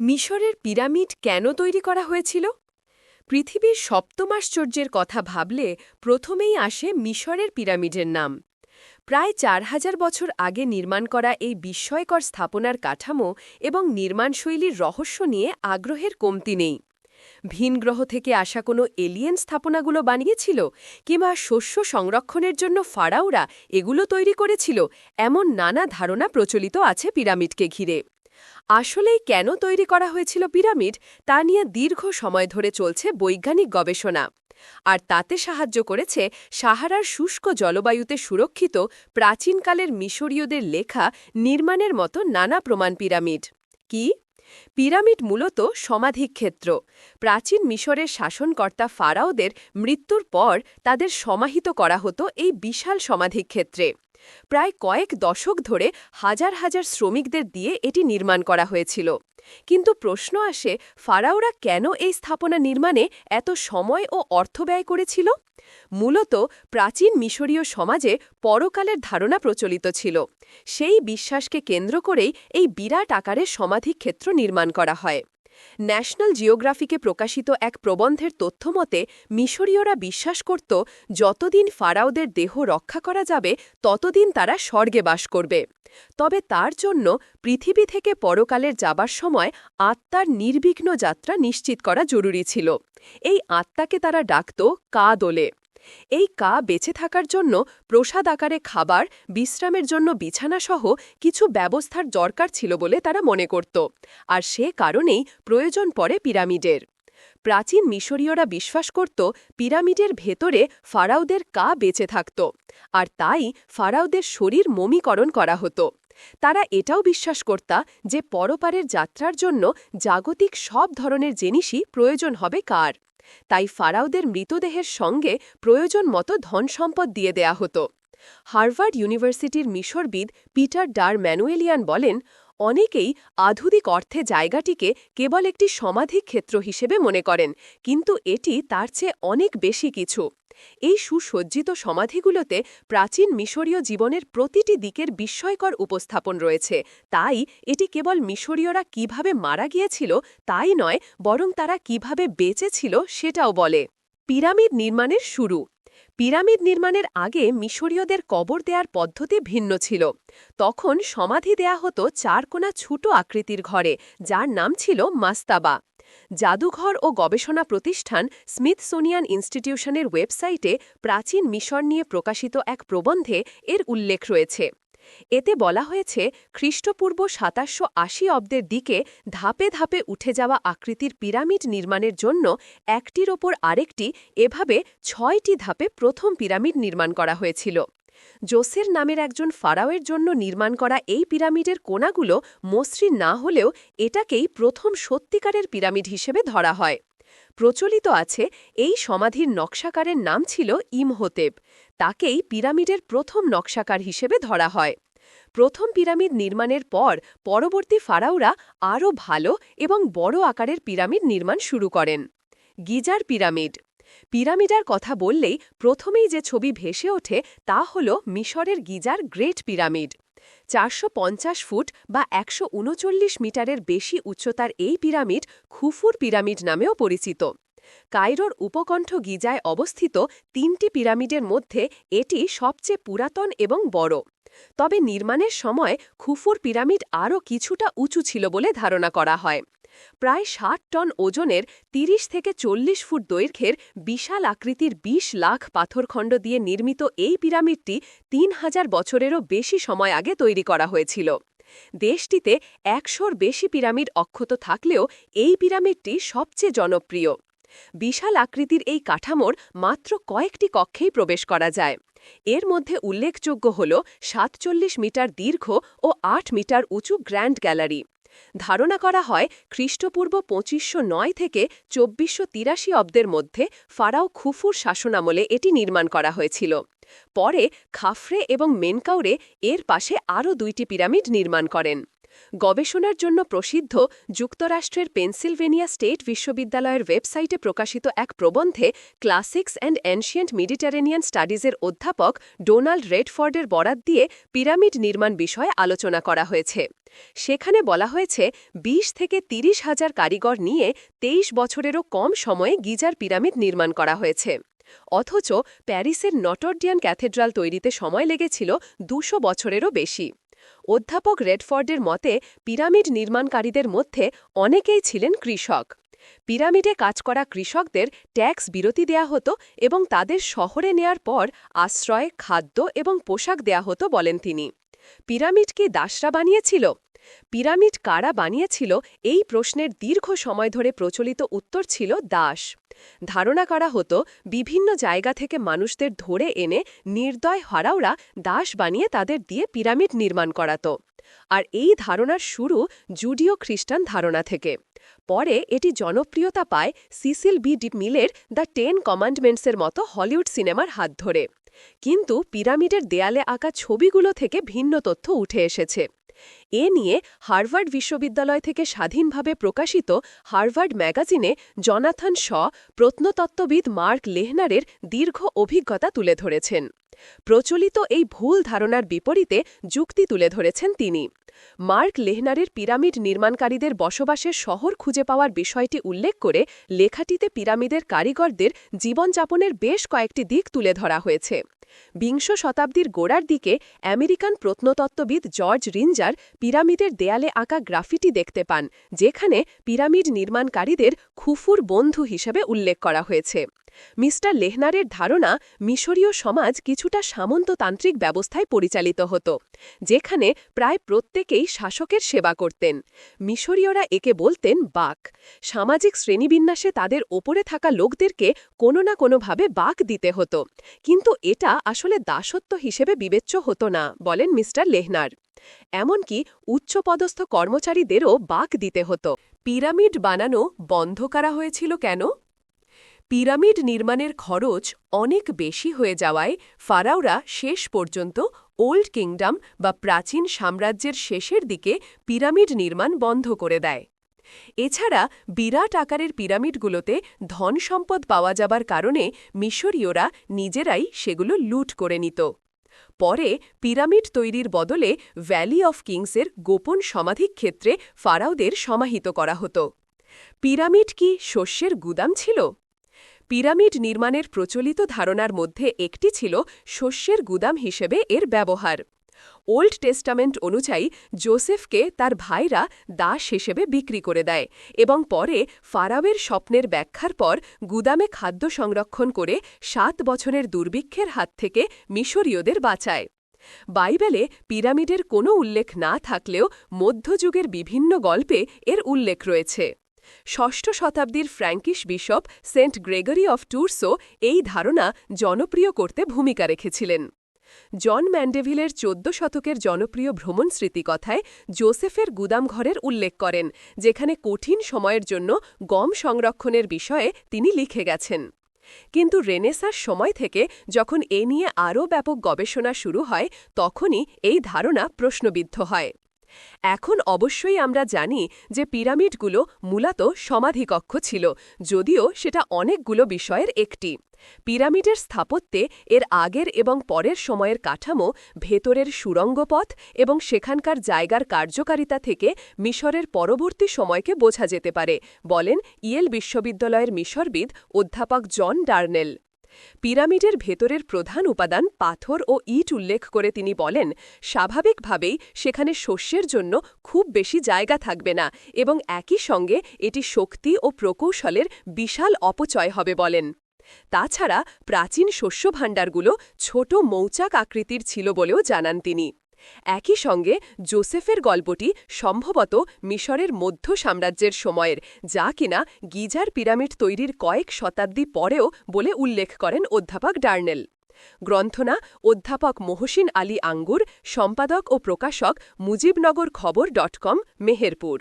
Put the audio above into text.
মিশরের পিরামিড কেন তৈরি করা হয়েছিল? পৃথিবীর সপ্তম আশ্চর্যের কথা ভাবলে প্রথমেই আসে মিশরের পিরামিডের নাম। প্রায় চার হাজার বছর আগে নির্মাণ করা এই বিস্ময়কর স্থাপনার কাঠামো এবং নির্মাণশৈলীর রহস্য নিয়ে আগ্রহের কমতি নেই। ভিন গ্রহ থেকে আসা কোনো এলিয়েন স্থাপনাগুলো বানিয়েছিল কিংবা শস্য সংরক্ষণের জন্য ফাড়াওরা এগুলো তৈরি করেছিল, এমন নানা ধারণা প্রচলিত আছে পিরামিডকে ঘিরে। আসলেই কেন তৈরি করা হয়েছিল পিরামিড তা নিয়ে দীর্ঘ সময় ধরে চলছে বৈজ্ঞানিক গবেষণা। আর তাতে সাহায্য করেছে সাহারার শুষ্ক জলবায়ুতে সুরক্ষিত প্রাচীনকালের মিশরীয়দের লেখা নির্মাণের মতো নানা প্রমাণ পিরামিড। কি? পিরামিড মূলত সমাধিক্ষেত্র প্রাচীন মিশরের শাসনকর্তা ফারাওদের মৃত্যুর পর তাদের সমাহিত করা হতো এই বিশাল সমাধিক্ষেত্রে প্রায় কয়েক দশক ধরে হাজার হাজার শ্রমিকদের দিয়ে এটি নির্মাণ করা হয়েছিল। কিন্তু প্রশ্ন আসে, ফারাওরা কেন এই স্থাপনা নির্মাণে এত সময় ও অর্থ ব্যয় করেছিল? মূলত প্রাচীন মিশরীয় সমাজে পরকালের ধারণা প্রচলিত ছিল। সেই বিশ্বাসকে কেন্দ্র করেই এই বিরাট আকারের সমাধিক্ষেত্র নির্মাণ করা হয়। ন্যাশনাল জিওগ্রাফিকে প্রকাশিত এক প্রবন্ধের তথ্যমতে মিশরীয়রা বিশ্বাস করত, যতদিন ফারাওদের দেহ রক্ষা করা যাবে, ততদিন তারা স্বর্গে বাস করবে। তবে তার জন্য পৃথিবী থেকে পরকালের যাবার সময় আত্মার নির্বিঘ্ন যাত্রা নিশ্চিত করা জরুরি ছিল। এই আত্মাকে তারা ডাকত কা দোলে এই কা বেঁচে থাকার জন্য প্রসাদ আকারে খাবার, বিশ্রামের জন্য বিছানাসহ কিছু ব্যবস্থার দরকার ছিল বলে তারা মনে করত, আর সে কারণেই প্রয়োজন পড়ে পিরামিডের। প্রাচীন মিশরীয়রা বিশ্বাস করত, পিরামিডের ভেতরে ফারাউদের কা বেঁচে থাকত, আর তাই ফারাউদের শরীর মমিকরণ করা হতো। তারা এটাও বিশ্বাস করতা যে পরপারের যাত্রার জন্য জাগতিক সব ধরনের জিনিসই প্রয়োজন হবে কার। তাই ফারাওদের মৃতদেহের সঙ্গে প্রয়োজন মতো ধন সম্পদ দিয়ে দেয়া হতো। হার্ভার্ড ইউনিভার্সিটির মিশরবিদ পিটার ডার ম্যানুয়েলিয়ান বলেন অনেকেই আধুনিক অর্থে জায়গাটিকে কেবল একটি সমাধি ক্ষেত্র হিসেবে মনে করেন, কিন্তু এটি তার চেয়ে অনেক বেশি কিছু। এই সুসজ্জিত সমাধিগুলোতে প্রাচীন মিশরীয় জীবনের প্রতিটি দিকের বিস্ময়কর উপস্থাপন রয়েছে। তাই এটি কেবল মিশরীয়রা কীভাবে মারা গিয়েছিল তাই নয়, বরং তারা কীভাবে বেঁচেছিল সেটাও বলে। পিরামিড নির্মাণের শুরু। পিরামিড নির্মাণের আগে মিশরীয়দের কবর দেয়ার পদ্ধতি ভিন্ন ছিল। তখন সমাধি দেয়া হতো চারকোনা ছোট আকৃতির ঘরে, যার নাম ছিল মাস্তাবা। জাদুঘর ও গবেষণা প্রতিষ্ঠান স্মিথসোনিয়ান ইনস্টিটিউশনের ওয়েবসাইটে প্রাচীন মিশর নিয়ে প্রকাশিত এক প্রবন্ধে এর উল্লেখ রয়েছে। এতে বলা হয়েছে, খ্রিস্টপূর্ব সাতাশশো আশি অব্দের দিকে ধাপে ধাপে উঠে যাওয়া আকৃতির পিরামিড নির্মাণের জন্য একটির ওপর আরেকটি, এভাবে ছয়টি ধাপে প্রথম পিরামিড নির্মাণ করা হয়েছিল। জোসের নামের একজন ফারাওয়ের জন্য নির্মাণ করা এই পিরামিডের কোনাগুলো মসৃণ না হলেও এটাকেই প্রথম সত্যিকারের পিরামিড হিসেবে ধরা হয়। প্রচলিত আছে, এই সমাধির নকশাকারের নাম ছিল ইমহোতেব। তাকেই পিরামিডের প্রথম নকশাকার হিসেবে ধরা হয়। প্রথম পিরামিড নির্মাণের পর পরবর্তী ফারাওরা আরও ভালো এবং বড় আকারের পিরামিড নির্মাণ শুরু করেন। Geyser pyramid. পিরামিডার কথা বললেই প্রথমেই যে ছবি ভেসে ওঠে তা হল মিশরের গিজার গ্রেট পিরামিড। চারশো পঞ্চাশ ফুট বা একশো উনচল্লিশ মিটারের বেশি উচ্চতার এই পিরামিড খুফুর পিরামিড নামেও পরিচিত। কায়রোর উপকণ্ঠ গিজায় অবস্থিত তিনটি পিরামিডের মধ্যে এটি সবচেয়ে পুরাতন এবং বড়। তবে নির্মাণের সময় খুফুর পিরামিড আরও কিছুটা উঁচু ছিল বলে ধারণা করা হয়। প্রায় ষাট টন ওজনের ৩০ থেকে চল্লিশ ফুট দৈর্ঘ্যের বিশাল আকৃতির ২০ লাখ পাথরখণ্ড দিয়ে নির্মিত এই পিরামিডটি তিন হাজার বছরেরও বেশি সময় আগে তৈরি করা হয়েছিল। দেশটিতে একশোর বেশি পিরামিড অক্ষত থাকলেও এই পিরামিডটি সবচেয়ে জনপ্রিয়। বিশাল আকৃতির এই কাঠামোর মাত্র কয়েকটি কক্ষেই প্রবেশ করা যায়। এর মধ্যে উল্লেখযোগ্য হল সাতচল্লিশ মিটার দীর্ঘ ও আট মিটার উঁচু গ্র্যান্ড গ্যালারি। ধারণা করা হয় খ্রিস্টপূর্ব পঁচিশশো নয় থেকে চব্বিশশো তিরাশি অব্দের মধ্যে ফারাও খুফুর শাসনামলে এটি নির্মাণ করা হয়েছিল। পরে খাফরে এবং মেনকাউরে এর পাশে আরও দুইটি পিরামিড নির্মাণ করেন। গবেষণার জন্য প্রসিদ্ধ যুক্তরাষ্ট্রের পেনসিলভেনিয়া স্টেট বিশ্ববিদ্যালয়ের ওয়েবসাইটে প্রকাশিত এক প্রবন্ধে ক্লাসিক্স অ্যান্ড অ্যানশিয়েন্ট মেডিটারেনিয়ান স্টাডিজের অধ্যাপক ডোনাল্ড রেডফোর্ডের বরাত দিয়ে পিরামিড নির্মাণ বিষয়ে আলোচনা করা হয়েছে। সেখানে বলা হয়েছে ২০ থেকে তিরিশ হাজার কারিগর নিয়ে তেইশ বছরেরও কম সময়ে গিজার পিরামিড নির্মাণ করা হয়েছে। অথচ প্যারিসের নটরডিয়ান ক্যাথেড্রাল তৈরিতে সময় লেগেছিল দুশো বছরেরও বেশি। অধ্যাপক রেডফোর্ডের মতে, পিরামিড নির্মাণকারীদের মধ্যে অনেকেই ছিলেন কৃষক। পিরামিডে কাজ করা কৃষকদের ট্যাক্স বিরতি দেয়া হতো এবং তাদের শহরে নেয়ার পর আশ্রয়, খাদ্য এবং পোশাক দেয়া হতো বলেন তিনি। পিরামিড কি দাসরা বানিয়েছিল? পিরামিড কারা বানিয়েছিল এই প্রশ্নের দীর্ঘ সময় ধরে প্রচলিত উত্তর ছিল দাস। ধারণা করা হতো, বিভিন্ন জায়গা থেকে মানুষদের ধরে এনে নির্দয় হারাওরা দাস বানিয়ে তাদের দিয়ে পিরামিড নির্মাণ করাত। আর এই ধারণার শুরু জুডিও খ্রিস্টান ধারণা থেকে। পরে এটি জনপ্রিয়তা পায় সিসিল বি ডি মিলের দ্য টেন কমান্ডমেন্টসের মতো হলিউড সিনেমার হাত ধরে। কিন্তু পিরামিডের দেয়ালে আঁকা ছবিগুলো থেকে ভিন্ন তথ্য উঠে এসেছে। এ নিয়ে হার্ভার্ড বিশ্ববিদ্যালয় থেকে স্বাধীনভাবে প্রকাশিত হার্ভার্ড ম্যাগাজিনে জনাথন শ প্রত্নতত্ত্ববিদ মার্ক লেহনারের দীর্ঘ অভিজ্ঞতা তুলে ধরেছেন। প্রচলিত এই ভুল ধারণার বিপরীতে যুক্তি তুলে ধরেছেন তিনি। মার্ক লেহনারের পিরামিড নির্মাণকারীদের বসবাসের শহর খুঁজে পাওয়ার বিষয়টি উল্লেখ করে লেখাটিতে পিরামিডের কারিগরদের জীবনযাপনের বেশ কয়েকটি দিক তুলে ধরা হয়েছে। বিংশ শতাব্দীর গোড়ার দিকে আমেরিকান প্রত্নতত্ত্ববিদ জর্জ রিঞ্জার পিরামিডের দেয়ালে আঁকা গ্রাফিটি দেখতে পান, যেখানে পিরামিড নির্মাণকারীদের খুফুর বন্ধু হিসেবে উল্লেখ করা হয়েছে। মিস্টার লেহনারের ধারণা, মিশরীয় সমাজ কিছুটা সামন্ততান্ত্রিক ব্যবস্থায় পরিচালিত হতো, যেখানে প্রায় প্রত্যেকেই শাসকের সেবা করতেন। মিশরীয়রা একে বলতেন বাক। সামাজিক শ্রেণীবিন্যাসে তাদের ওপরে থাকা লোকদেরকে কোনো না কোনোভাবে বাক দিতে হতো। কিন্তু এটা আসলে দাসত্ব হিসেবে বিবেচ্য হতো না, বলেন মিস্টার লেহনার। এমনকি উচ্চপদস্থ কর্মচারীদেরও বাক দিতে হতো। পিরামিড বানানো বন্ধ করা হয়েছিল কেন? পিরামিড নির্মাণের খরচ অনেক বেশি হয়ে যাওয়ায় ফারাওরা শেষ পর্যন্ত ওল্ড কিংডম বা প্রাচীন সাম্রাজ্যের শেষের দিকে পিরামিড নির্মাণ বন্ধ করে দেয়। এছাড়া বিরাট আকারের পিরামিডগুলোতে ধন সম্পদ পাওয়া যাবার কারণে মিশরীয়রা নিজেরাই সেগুলো লুট করে নিত। পরে পিরামিড তৈরির বদলে ভ্যালি অফ কিংসের গোপন সমাধিক্ষেত্রে ফারাওদের সমাহিত করা হতো। পিরামিড কি শস্যের গুদাম ছিল? পিরামিড নির্মাণের প্রচলিত ধারণার মধ্যে একটি ছিল শস্যের গুদাম হিসেবে এর ব্যবহার। ওল্ড টেস্টামেন্ট অনুযায়ী জোসেফকে তার ভাইরা দাস হিসেবে বিক্রি করে দেয় এবং পরে ফারাওয়ের স্বপ্নের ব্যাখ্যার পর গুদামে খাদ্য সংরক্ষণ করে সাত বছরের দুর্ভিক্ষের হাত থেকে মিশরীয়দের বাঁচায়। বাইবেলে পিরামিডের কোনো উল্লেখ না থাকলেও মধ্যযুগের বিভিন্ন গল্পে এর উল্লেখ রয়েছে। ষষ্ঠ শতাব্দীর Frankish bishop Saint Gregory of টুরসো এই ধারণা জনপ্রিয় করতে ভূমিকা রেখেছিলেন। জন ম্যান্ডেভিলের চোদ্দ শতকের জনপ্রিয় ভ্রমণ স্মৃতিকথায় জোসেফের গুদামঘরের উল্লেখ করেন, যেখানে কঠিন সময়ের জন্য গম সংরক্ষণের বিষয়ে তিনি লিখে গেছেন। কিন্তু রেনেসার সময় থেকে যখন এ নিয়ে আরও ব্যাপক গবেষণা শুরু হয়, তখনই এই ধারণা প্রশ্নবিদ্ধ হয়। এখন অবশ্যই আমরা জানি যে পিরামিডগুলো মূলত সমাধিকক্ষ ছিল, যদিও সেটা অনেকগুলো বিষয়ের একটি। পিরামিডের স্থাপত্যে এর আগের এবং পরের সময়ের কাঠামো ভেতরের সুরঙ্গপথ এবং সেখানকার জায়গার কার্যকারিতা থেকে মিশরের পরবর্তী সময়কে বোঝা যেতে পারে, বলেন ইয়েল বিশ্ববিদ্যালয়ের মিশরবিদ অধ্যাপক জন ডার্নেল। পিরামিডের ভেতরের প্রধান উপাদান পাথর ও ইট উল্লেখ করে তিনি বলেন, স্বাভাবিকভাবেই সেখানে শস্যের জন্য খুব বেশি জায়গা থাকবে না এবং একই সঙ্গে এটি শক্তি ও প্রকৌশলের বিশাল অপচয় হবে বলেন। তাছাড়া প্রাচীন শস্য ভাণ্ডারগুলো ছোট মৌচাক আকৃতির ছিল বলেও জানান তিনি। একই সঙ্গে জোসেফের গল্পটি সম্ভবত মিশরের মধ্য সাম্রাজ্যের সময়ের, যা কিনা গিজার পিরামিড তৈরির কয়েক শতাব্দী পরেও বলে উল্লেখ করেন অধ্যাপক ডার্নেল। গ্রন্থনা অধ্যাপক মহসিন আলী আঙ্গুর, সম্পাদক ও প্রকাশক মুজিবনগর খবর ডট কম, মেহেরপুর।